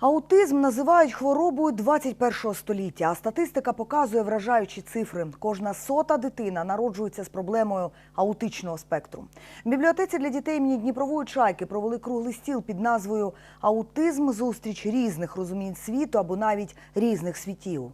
Аутизм називають хворобою 21-го століття, а статистика показує вражаючі цифри. Кожна сота дитина народжується з проблемою аутичного спектру. В бібліотеці для дітей імені Дніпрової чайки провели круглий стіл під назвою Аутизм зустріч різних розумінь світу або навіть різних світів.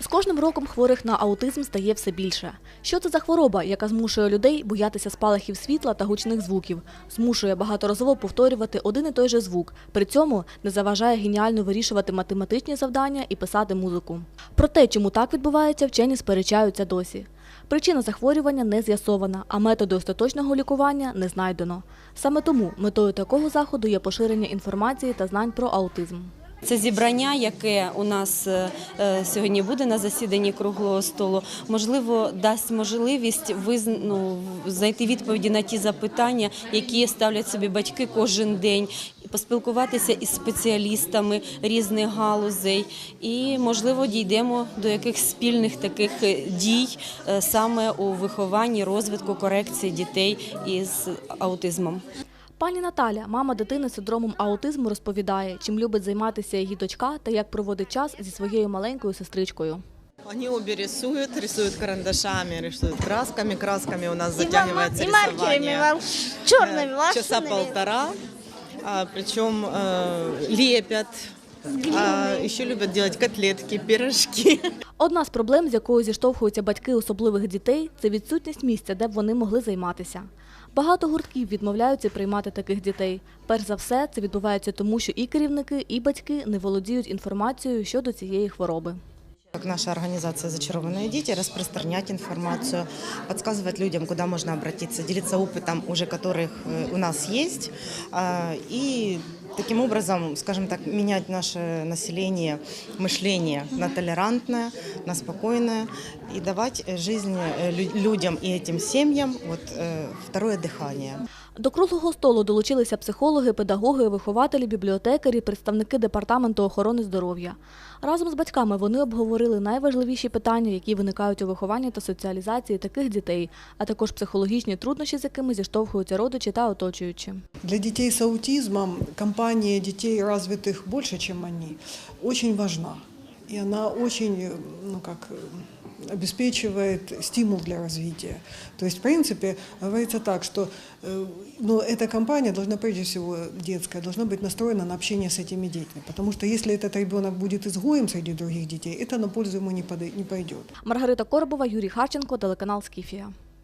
З кожним роком хворих на аутизм стає все більше. Що це за хвороба, яка змушує людей боятися спалахів світла та гучних звуків, змушує багаторазово повторювати один і той же звук, при цьому не заважає геніально вирішувати математичні завдання і писати музику. Про те, чому так відбувається, вчені сперечаються досі. Причина захворювання не з'ясована, а методи остаточного лікування не знайдено. Саме тому метою такого заходу є поширення інформації та знань про аутизм. Це зібрання, яке у нас е, е, сьогодні буде на засіданні круглого столу, можливо, дасть можливість визн... ну, знайти відповіді на ті запитання, які ставлять собі батьки кожен день, поспілкуватися із спеціалістами різних галузей, і можливо дійдемо до якихось спільних таких е, дій саме у вихованні, розвитку, корекції дітей із аутизмом. Пані Наталя, мама дитини з синдромом аутизму, розповідає, чим любить займатися її дочка та як проводить час зі своєю маленькою сестричкою. Они обе рисуют, рисуют карандашами, рисуют красками. Красками у нас И, затягивается и маркерами, рисование вам черными, э, часа ласунами. полтора. А, причем э, лепят. А, еще любят делать котлетки, пирожки. Одна з проблем, з якою зіштовхуються батьки особливих дітей, це відсутність місця, де б вони могли займатися. Багато гуртків відмовляються приймати таких дітей. Перш за все, це відбувається тому, що і керівники, і батьки не володіють інформацією щодо цієї хвороби. Как наша организация «Зачарованные дети» распространять информацию, подсказывать людям, куда можно обратиться, делиться опытом, уже которых э, у нас есть, а, и таким образом, скажем так, менять наше население, мышление на толерантное, на спокойное и давать э, жизнь э, лю- людям и этим семьям вот, э, второе дыхание. До круглого столу долучилися психологи, педагоги, вихователі, бібліотекарі, представники департаменту охорони здоров'я. Разом з батьками вони обговорили найважливіші питання, які виникають у вихованні та соціалізації таких дітей, а також психологічні труднощі, з якими зіштовхуються родичі та оточуючі. Для дітей з аутизмом компанія дітей розвитих больше, ніж мені, дуже важна И она очень, э, ну как, э, обеспечивает стимул для развития. То есть, в принципе, говорится так, что э, но эта компания должна, прежде всего, детская, должна быть настроена на общение с этими детьми. Потому что если этот ребенок будет изгоем среди других детей, это на пользу ему не подой- не пойдет. Маргарита Коробова, Юрій Харченко, телеканал Скіфія.